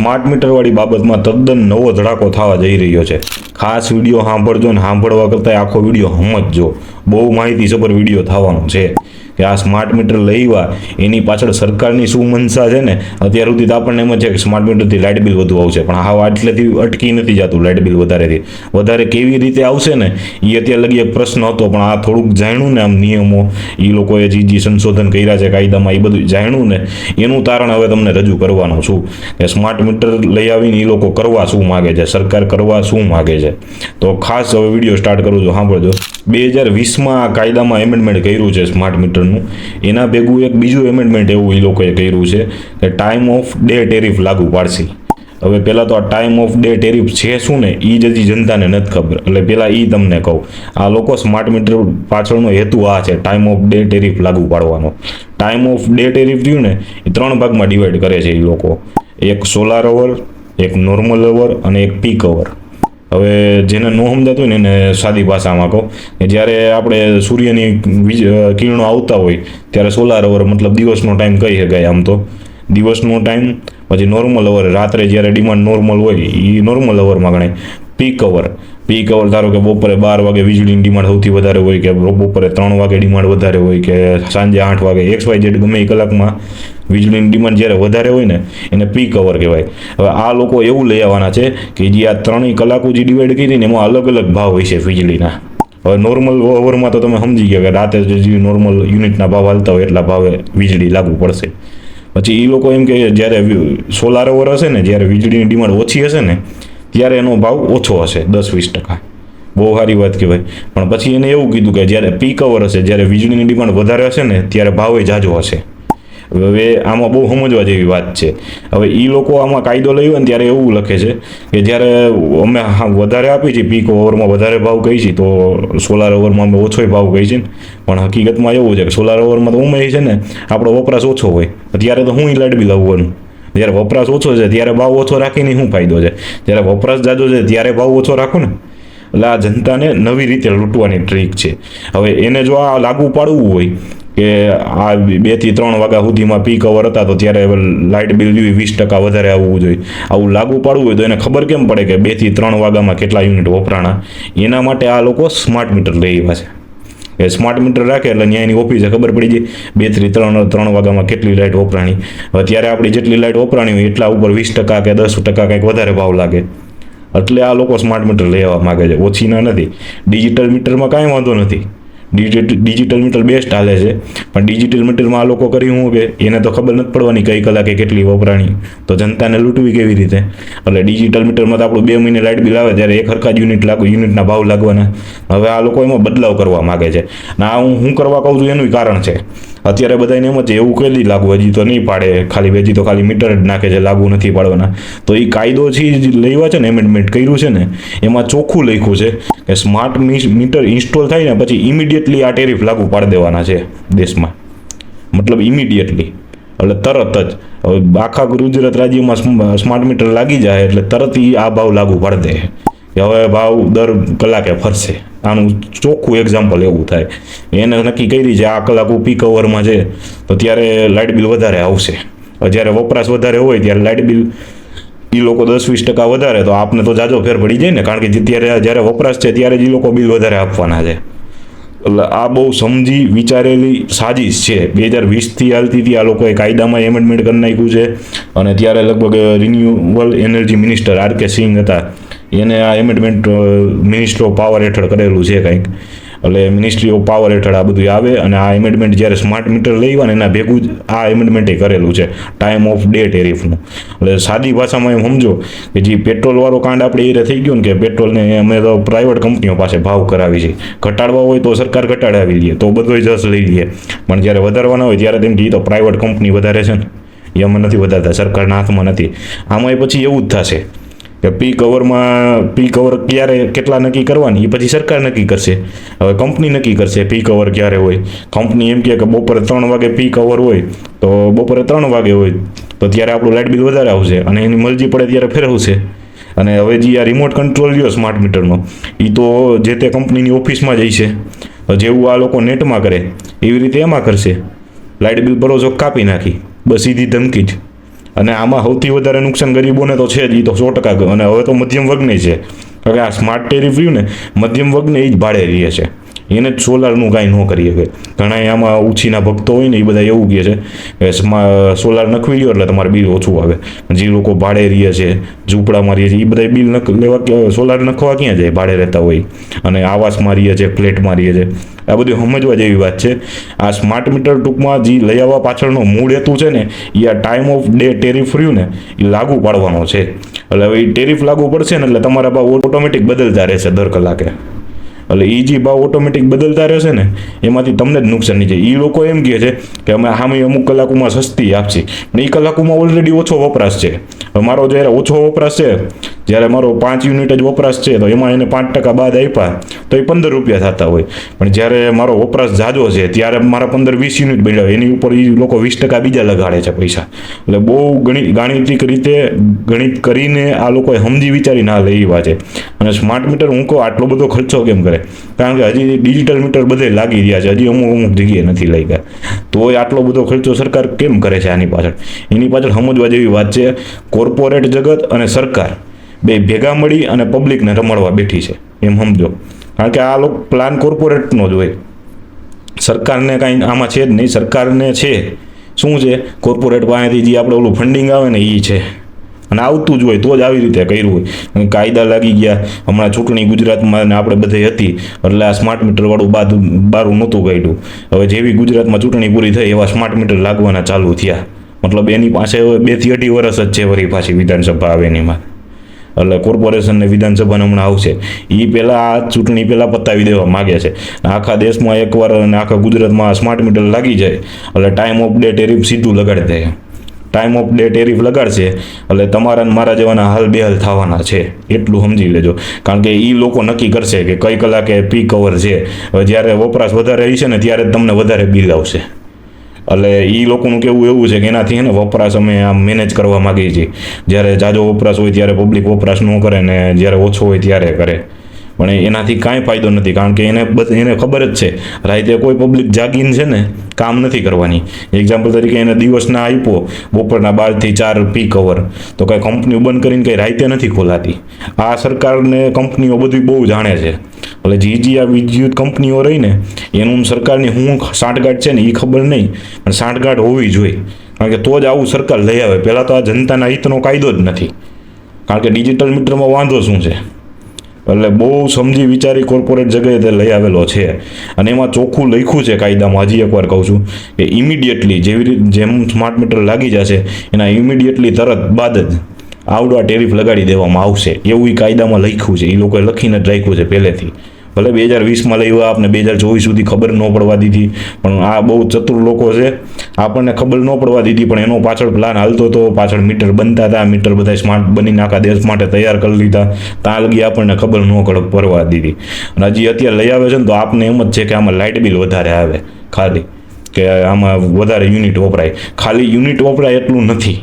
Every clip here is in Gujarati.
સ્માર્ટ મીટરવાળી બાબતમાં તદ્દન નવો ધડાકો થવા જઈ રહ્યો છે. ખાસ વીડિયો સાંભળજો ને સાંભળવા કરતાં આખો વીડિયો સમજજો બહુ માહિતીસભર વીડિયો થવાનો છે. કે આ સ્માર્ટ મીટર લઈવા એની પાછળ સરકારની શું મનસા છે ને, અત્યાર સુધી તો આપણને એમ છે કે સ્માર્ટ મીટરથી લાઇટ બિલ વધુ આવશે. પણ હા આટલેથી અટકી નથી જતું લાઇટ બિલ વધારેથી. વધારે કેવી રીતે આવશે ને એ અત્યાર લગી એક પ્રશ્ન હતો, પણ આ થોડુંક જાણ્યું ને આમ નિયમો એ લોકોએ જે જે સંશોધન કર્યા છે, કાયદામાં એ બધું જાણ્યું ને, એનું તારણ હવે તમને રજૂ કરવાનું છું. કે સ્માર્ટ મીટર લઈ આવીને એ લોકો કરવા શું માગે છે? સરકાર કરવા શું માગે છે? તો ખાસ હવે વીડિયો સ્ટાર્ટ કરું છું. સાંભળજો બે હજાર વીસમાં આ કાયદામાં એમેન્ડમેન્ટ કર્યું છે સ્માર્ટ મીટરનું એના ભેગું એક બીજું એમેન્ડમેન્ટ એવું એ લોકોએ કર્યું છે કે ટાઈમ ઓફ ડે ટેરિફ લાગુ પાડશે. હવે પહેલાં તો આ ટાઈમ ઓફ ડે ટેરિફ છે શું ને એ જ હજી જનતાને નથી ખબર. એટલે પહેલાં એ તમને કહું. આ લોકો સ્માર્ટ મીટર પાછળનો હેતુ આ છે ટાઈમ ઓફ ડે ટેરિફ લાગુ પાડવાનો. ટાઈમ ઓફ ડે ટેરિફ થયું ને એ ત્રણ ભાગમાં ડિવાઈડ કરે છે એ લોકો. એક સોલાર અવર એક નોર્મલ અવર અને એક પીક અવર હવે જેને ન સમજાતું હોય ને એને સાદી ભાષામાં કહો. કે જ્યારે આપણે સૂર્યની કિરણો આવતા હોય, ત્યારે સોલાર અવર મતલબ દિવસનો ટાઈમ કહી શકાય આમ તો. દિવસનો ટાઈમ પછી નોર્મલ અવર રાત્રે જ્યારે ડિમાન્ડ નોર્મલ હોય એ નોર્મલ અવરમાં ગણાય. પીક અવર પીક અવર ધારો કે બપોરે બાર વાગે વીજળીની ડિમાન્ડ સૌથી વધારે હોય કે બપોરે ત્રણ વાગે ડિમાન્ડ વધારે હોય કે સાંજે આઠ વાગે. એક્સ વાય જેડ ગમે એ કલાકમાં વીજળીની ડિમાન્ડ જ્યારે વધારે હોય ને, એને પીક અવર કહેવાય. હવે આ લોકો એવું લઈ આવવાના છે કે જે આ ત્રણેય કલાકો જે ડિવાઈડ કરી ને એમાં અલગ અલગ ભાવ હોય છે વીજળીના. હવે નોર્મલ ઓવરમાં તો તમે સમજી ગયા કે રાતે જે નોર્મલ યુનિટના ભાવ હાલતા હોય એટલા ભાવે વીજળી લાગુ પડશે. પછી એ લોકો એમ કે જ્યારે સોલાર ઓવર હશે ને, જ્યારે વીજળીની ડિમાન્ડ ઓછી હશે ને, ત્યારે એનો ભાવ ઓછો હશે, દસ વીસ ટકા. બહુ સારી વાત કહેવાય. પણ પછી એને એવું કીધું કે જ્યારે પીક અવર હશે, જ્યારે વીજળીની ડિમાન્ડ વધારે હશે ને, ત્યારે ભાવે જાજો હશે. હવે આમાં બહુ સમજવા જેવી વાત છે. હવે એ લોકો આમાં કાયદો લઈ હોય ને ત્યારે એવું લખે છે કે જ્યારે અમે વધારે આપી છીએ પીક ઓવરમાં વધારે ભાવ કહી છીએ તો સોલાર ઓવરમાં અમે ઓછો ભાવ કહી છીએ પણ હકીકતમાં એવું છે કે સોલાર ઓવરમાં તો ઉમેરી છે ને, આપણો વપરાશ ઓછો હોય. ત્યારે તો હું લાઇટ બિલ આવવાનું જ્યારે વપરાશ ઓછો છે, ત્યારે ભાવ ઓછો રાખીને શું ફાયદો છે? જ્યારે વપરાશ જાજો છે, ત્યારે ભાવ ઓછો રાખો ને. એટલે આ જનતાને નવી રીતે લૂંટવાની ટ્રીક છે. હવે એને જો આ લાગુ પાડવું હોય કે આ બેથી ત્રણ વાગ્યા સુધીમાં પીક અવર હતા, તો ત્યારે લાઇટ બિલ જોઈએ, વીસ ટકા વધારે આવવું જોઈએ. આવું લાગુ પાડવું હોય તો એને ખબર કેમ પડે કે બેથી ત્રણ વાગ્યામાં કેટલા યુનિટ વપરાણા? એના માટે આ લોકો સ્માર્ટ મીટર લઈ આવ્યા છે. એ સ્માર્ટ મીટર રાખે એટલે ન્યાયની ઓફિસે ખબર પડી જાય બેથી ત્રણ ત્રણ વાગ્યામાં કેટલી લાઇટ વપરાણી. અત્યારે ત્યારે આપણી જેટલી લાઇટ વપરાણી હોય, એટલા ઉપર વીસ ટકા કે દસ ટકા કંઈક વધારે ભાવ લાગે. એટલે આ લોકો સ્માર્ટ મીટર લેવા માગે છે. ઓછીના નથી. ડિજિટલ મીટરમાં કાંઈ વાંધો નથી. ડિજિટલ મીટર બેસ્ટ હાલે છે. પણ ડિજિટલ મીટરમાં આ લોકો કરી હું કે, એને તો ખબર નથી પડવાની કઈ કલાકે કેટલી વપરાણી. તો જનતાને લૂંટવી કેવી રીતે? એટલે ડિજિટલ મીટરમાં તો આપણું બે મહિને લાઇટ બિલ આવે ત્યારે એક હરખા જ યુનિટ લાગુ, યુનિટના ભાવ લાગવાના. હવે આ લોકો એમાં બદલાવ કરવા માગે છે. ને આ હું હું કરવા કહું છું એનું કારણ છે. અત્યારે બધાને એમ જ એવું કદી લાગુ હજી તો નહીં પાડે. ખાલી, હજી તો ખાલી મીટર જ નાખે છે, લાગુ નથી પાડવાના. તો એ કાયદો છે લેવા છે ને એમેન્ડમેન્ટ કર્યું છે ને, એમાં ચોખ્ખું લખ્યું છે કે સ્માર્ટ મીટર ઇન્સ્ટોલ થાય ને, પછી ઇમિડિયેટલી આ ટેરિફ લાગુ પાડી દેવાના છે દેશમાં. મતલબ ઇમિડિયેટલી એટલે તરત જ. હવે આખા ગુજરાત રાજ્યમાં સ્મ- સ્માર્ટ મીટર લાગી જાય એટલે તરત ઈ આ ભાવ લાગુ પાડી દે. કે હવે ભાવ દર કલાકે ફરશે. આનું ચોખ્ખું એક્ઝામ્પલ એવું થાય. એને નક્કી કરી છે આ કલાક પીક અવરમાં છે, તો ત્યારે લાઇટ બિલ વધારે આવશે. જ્યારે વપરાશ વધારે હોય ત્યારે લાઇટ બિલ એ લોકો દસ વીસ ટકા વધારે, તો આપને તો જાજો ફેર પડી જાય ને. કારણ કે ત્યારે જ્યારે વપરાશ છે ત્યારે જ એ લોકો બિલ વધારે આપવાના છે. એટલે આ બહુ સમજી વિચારેલી સાજિશ છે. બે હજાર વીસથી હાલતી હતી, આ લોકોએ કાયદામાં એમેન્ડમેન્ટ કરી નાખ્યું છે અને ત્યારે લગભગ renewal energy minister R K સિંહ હતા. એને આ એમેન્ડમેન્ટ મિનિસ્ટર ઓફ પાવર હેઠળ કરેલું છે કંઈક. એટલે મિનિસ્ટ્રી ઓફ પાવર હેઠળ આ બધું આવે અને આ એમેન્ડમેન્ટ જ્યારે સ્માર્ટ મીટર લઈ આવે ને એના ભેગું જ આ એમેન્ડમેન્ટે કરેલું છે ટાઈમ ઓફ ડે ટેરિફનું એટલે સાદી ભાષામાં એમ સમજો કે જે પેટ્રોલવાળો કાંડ આપણે એ થઈ ગયો ને કે પેટ્રોલને અમે તો પ્રાઇવેટ કંપનીઓ પાસે ભાવ કરાવી છે. ઘટાડવા હોય તો સરકાર ઘટાડાવી લઈએ તો બધો જસ લઈ લઈએ પણ જ્યારે વધારવાના હોય ત્યારે તેમ કે તો પ્રાઇવેટ કંપની વધારે છે ને. એ અમે નથી વધારતા, સરકારના હાથમાં નથી. આમાં પછી એવું જ થશે. કે પી કવરમાં, પી કવર ક્યારે કેટલા નક્કી કરવાની, એ પછી સરકાર નક્કી કરશે. હવે કંપની નક્કી કરશે પી કવર ક્યારે હોય. કંપની એમ કહે કે બપોરે ત્રણ વાગે પી કવર હોય, તો બપોરે ત્રણ વાગે હોય. તો ત્યારે આપણું લાઇટ બિલ વધારે આવશે અને એની મરજી પડે ત્યારે ફેરવશે અને હવે જે આ રિમોટ કંટ્રોલ રહ્યો સ્માર્ટ મીટરનો એ તો જે તે કંપનીની ઓફિસમાં જ છે જેવું આ લોકો નેટમાં કરે, એવી રીતે એમાં કરશે. લાઇટ બિલ ભરોસો કાપી નાખી. બસ સીધી ધમકી જ. અને આમાં સૌથી વધારે નુકસાન ગરીબોને તો છે જ એ તો સો ટકા અને હવે તો મધ્યમ વર્ગને છે. કારણ કે આ સ્માર્ટ ટેરિફ રહ્યું ને, મધ્યમ વર્ગને એ જ ભાડે રહે છે. એને સોલારનું કાંઈ ન કરી શકે ઘણા આમાં ઉછીના ભક્તો હોય ને એ બધા એવું કહે છે કે સોલાર નખવી લ્યો એટલે તમારે બિલ ઓછું આવે. જે લોકો ભાડે રહીએ છે, ઝૂંપડામાં રહીએ છે, એ બધા બિલ નખ, લેવા સોલાર નખવા ક્યાં જાય ભાડે રહેતા હોય? અને આવાસમાં મારીએ છે, ફ્લેટમાં મારીએ છે. આ બધું સમજવા જેવી વાત છે. આ સ્માર્ટ મીટર ટૂંકમાં જે લઈ આવવા પાછળનો મૂળ હેતુ છે ને, એ આ ટાઈમ ઓફ ડે ટેરિફ રહ્યું ને, એ લાગુ પાડવાનો છે. એટલે હવે એ ટેરિફ લાગુ પડશે ને, એટલે તમારા બા ઓટોમેટિક બદલતા રહેશે દર કલાકે. એટલે એ જે ભાવ ઓટોમેટિક બદલતા રહેશે ને, એમાંથી તમને જ નુકસાન નહીં જાય એ લોકો એમ કહે છે કે અમે હામી અમુક કલાકોમાં સસ્તી આપશી. પણ એ કલાકોમાં ઓલરેડી ઓછો વપરાશ છે. મારો જ્યારે ઓછો વપરાશ છે જ્યારે મારો પાંચ યુનિટ જ વપરાશ છે, તો એમાં એને પાંચ ટકા બાદ આપ્યા, તો એ પંદર રૂપિયા થતા હોય. પણ જ્યારે મારો વપરાશ જાજો છે, ત્યારે મારા પંદર વીસ યુનિટ બન્યા એની ઉપર એ લોકો વીસ ટકા બીજા લગાડે છે પૈસા. એટલે બહુ ગણિત, ગાણિતિક રીતે ગણિત કરીને આ લોકોએ સમજી વિચારી ના લેવા છે. અને સ્માર્ટ મીટર હું કહું, આટલો બધો ખર્ચો કેમ કરે? કારણ કે હજી ડિજિટલ મીટર બધે લાગી રહ્યા છે. હજી અમુક અમુક જગ્યાએ નથી લઈ ગયા તો આટલો બધો ખર્ચો સરકાર કેમ કરે છે આની પાછળ? એની પાછળ સમજવા જેવી વાત છે. કોર્પોરેટ જગત અને સરકાર. બે ભેગા મળી અને પબ્લિકને રમાડવા બેઠી છે. એમ સમજો. કારણ કે આ લોકો પ્લાન કોર્પોરેટનો જ હોય. સરકારને કાંઈ આમાં છે જ નહીં. સરકારને છે. શું છે? કોર્પોરેટ પાસેથી જે આપણે ઓલું ફંડિંગ આવે ને એ છે. અને આવતું જ હોય, તો જ આવી રીતે કર્યું હોય. કાયદા લાગી ગયા. હમણાં ચૂંટણી ગુજરાતમાં આપણે બધે હતી. એટલે આ સ્માર્ટ મીટરવાળું બાદ બારું નહોતું કાઢ્યું. હવે જેવી ગુજરાતમાં ચૂંટણી પૂરી થઈ, એવા સ્માર્ટ મીટર લાગવાના ચાલુ થયા. મતલબ એની પાસે બેથી અઢી વર્ષ જ છે વળી પાછી વિધાનસભા આવે એનીમાં એટલે કોર્પોરેશન ને વિધાનસભાને હમણાં આવશે એ પહેલાં આ ચૂંટણી પહેલાં પતાવી દેવા માગે છે. આખા દેશમાં એકવાર અને આખા ગુજરાતમાં સ્માર્ટ મીટર લાગી જાય. એટલે ટાઈમ ઓફ ડે ટેરિફ સીધું લગાડી દે. ટાઈમ ઓફ ડે ટેરિફ લગાડશે. એટલે તમારા ને મારા જેવાના હાલ બેહાલ થવાના છે. એટલું સમજી લેજો. કારણ કે એ લોકો નક્કી કરશે કે કઈ કલાકે પીક કવર છે. જ્યારે વપરાશ વધારે હશે ને ત્યારે તમને વધારે બિલ આવશે. એટલે એ લોકોનું કેવું એવું છે કે એનાથી એને વપરાશ અમે આમ મેનેજ કરવા માગીએ છીએ. જ્યારે જાજો વપરાશ હોય ત્યારે પબ્લિક વપરાશ ન કરે ને જ્યારે ઓછો હોય ત્યારે કરે. પણ એનાથી કાંઈ ફાયદો નથી, કારણ કે એને બધ, એને ખબર જ છે. રાતે કોઈ પબ્લિક જાગીને છે ને કામ નથી કરવાની. એક્ઝામ્પલ તરીકે એને દિવસના આપ્યો બપોરના બારથી ચાર પીક અવર તો કાંઈ કંપનીઓ બંધ કરીને કંઈ રાતે નથી ખોલાતી. આ સરકારને કંપનીઓ બધી બહુ જાણે છે. એટલે જે જે આ વિદ્યુત કંપનીઓ રહી ને એનું સરકારની શું સાંઠગાંઠ છે ને એ ખબર નહીં, પણ સાંઠગાંઠ હોવી જોઈએ. કારણ કે તો જ આવું સરકાર લઈ આવે. પહેલાં તો આ જનતાના હિતનો કાયદો જ નથી. કારણ કે ડિજિટલ મીટરમાં વાંધો શું છે? એટલે બહુ સમજી વિચારી કોર્પોરેટ જગ્યાએ તે લઈ આવેલો છે. અને એમાં ચોખ્ખું લખ્યું છે કાયદામાં. હજી એકવાર કહું છું કે ઇમિડિયેટલી જેવી રીતે જેમ સ્માર્ટ મીટર લાગી જશે, એના ઇમિડિયેટલી તરત બાદ જ આવડો ટેરિફ લગાડી દેવામાં આવશે. એવું એ કાયદામાં લખ્યું છે. એ લોકોએ લખીને જ રાખ્યું છે પહેલેથી. ભલે બે હજાર વીસમાં લઈ આપને બે હજાર ચોવીસ સુધી ખબર ન પડવા દીધી, પણ આ બહુ ચતુર લોકો છે. આપણને ખબર ન પડવા દીધી, પણ એનો પાછળ પ્લાન હાલતો હતો. પાછળ મીટર બનતા હતા, મીટર બધા સ્માર્ટ બનીને આખા દેશ માટે તૈયાર કરી લીધા. ત્યાં લગી આપણને ખબર ન પડવા દીધી. અને હજી અત્યારે લઈ આવે છે ને તો આપને એમ જ છે કે આમાં લાઇટ બિલ વધારે આવે, ખાલી. કે આમાં વધારે યુનિટ વપરાય. ખાલી યુનિટ વપરાય એટલું નથી.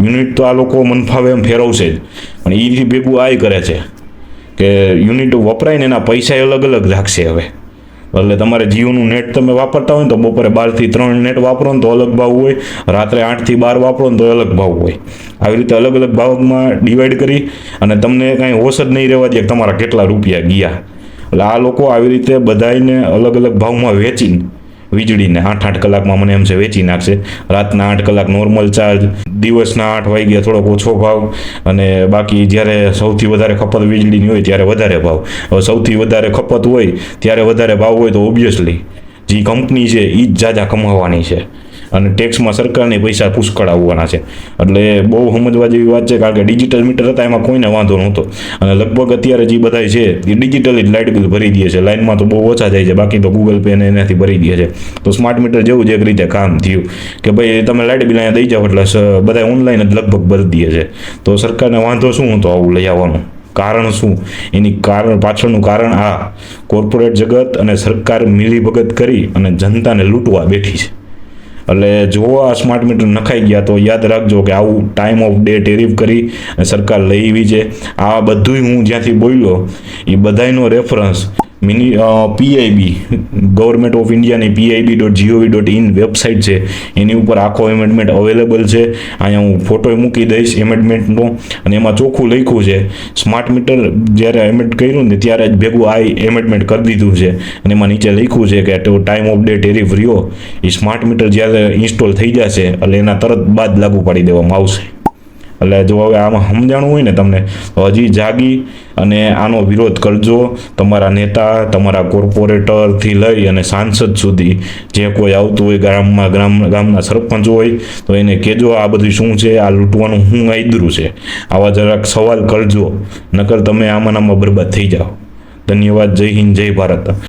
યુનિટ તો આ લોકો મનફાવે એમ ફેરવશે જ. પણ એથી ભેગું આય કરે છે. કે યુનિટ વપરાય ને એના પૈસા અલગ અલગ રાખશે હવે. એટલે તમારે જીઓનું નેટ તમે વાપરતા હોય ને તો બપોરે બારથી ત્રણ નેટ વાપરો ને તો અલગ ભાવ હોય. રાત્રે આઠથી બાર વાપરો ને તો અલગ ભાવ હોય. આવી રીતે અલગ અલગ ભાવમાં ડિવાઈડ કરી અને તમને કાંઈ હોશ જ નહીં રહેવા દે તમારા કેટલા રૂપિયા ગયા. એટલે આ લોકો આવી રીતે બધાયને અલગ અલગ ભાવમાં વેચીને વીજળીને આઠ આઠ કલાકમાં મને એમ છે વેચી નાખશે. રાતના આઠ કલાક નોર્મલ ચાર્જ દિવસના આઠ વાગ્યા થોડોક ઓછો ભાવ, અને બાકી જ્યારે સૌથી વધારે ખપત વીજળીની હોય ત્યારે વધારે ભાવ. હવે સૌથી વધારે ખપત હોય, ત્યારે વધારે ભાવ હોય તો ઓબ્વિયસલી જે કંપની છે એ જ જાજા કમાવાની છે. અને ટેક્સમાં સરકારને પૈસા પુષ્કળ આવવાના છે. એટલે બહુ સમજવા જેવી વાત છે, કારણ કે ડિજિટલ મીટર હતા, એમાં કોઈને વાંધો નહોતો. અને લગભગ અત્યારે જે બધા છે, એ ડિજિટલ જ લાઇટ બિલ ભરી દે છે. લાઇનમાં તો બહુ ઓછા જાય છે, બાકી તો ગૂગલ પે ને એનાથી ભરી દે છે. તો સ્માર્ટ મીટર જેવું જ એક રીતે કામ થયું કે ભાઈ તમે લાઇટ બિલ અહીંયા દઈ જાઓ, એટલે બધા ઓનલાઈન જ લગભગ ભરી દે છે. તો સરકારને વાંધો શું હતો આવું લઈ આવવાનું? કારણ શું? એની કારણ, પાછળનું કારણ આ. કોર્પોરેટ જગત અને સરકાર મિલીભગત કરી અને જનતાને લૂંટવા બેઠી છે. એટલે જો આ સ્માર્ટ મીટર નખાઈ ગયા તો યાદ રાખજો કે આવું ટાઈમ ઓફ ડે ટેરિફ કરી સરકાર લઈ આવી છે. આ બધુંય હું જ્યાંથી બોલ્યો, એ બધાયનો reference mini PIB government of ઇન્ડિયાની PIB dot GOV dot in website છે. એની ઉપર આખો એમેન્ડમેન્ટ અવેલેબલ છે. અહીંયા હું ફોટો મૂકી દઈશ એમેન્ડમેન્ટનો અને એમાં ચોખ્ખું લખ્યું છે. સ્માર્ટ મીટર જ્યારે એમેન્ડ કર્યું ને ત્યારે જ ભેગું આ એમેન્ડમેન્ટ કરી દીધું છે. અને એમાં નીચે લખ્યું છે કે ટાઈમ ઓફ ડે ટેરિફ રહ્યો. એ સ્માર્ટ મીટર જ્યારે ઇન્સ્ટોલ થઈ જશે, એટલે એના તરત બાદ લાગુ પાડી દેવામાં આવશે. એટલે જો હવે આમાં સમજાણું હોય ને તમને હજી જાગી અને આનો વિરોધ કરજો. તમારા નેતા, તમારા કોર્પોરેટરથી લઈ અને સાંસદ સુધી જે કોઈ આવતું હોય ગામમાં, ગ્રામ, ગામના સરપંચ હોય, તો એને કહેજો આ બધું શું છે, આ લૂંટવાનું શું આદરું છે. આવા જરાક સવાલ કરજો, નકર તમે આમાં આમાં બરબાદ થઈ જાઓ. ધન્યવાદ, જય હિન્દ, જય ભારત.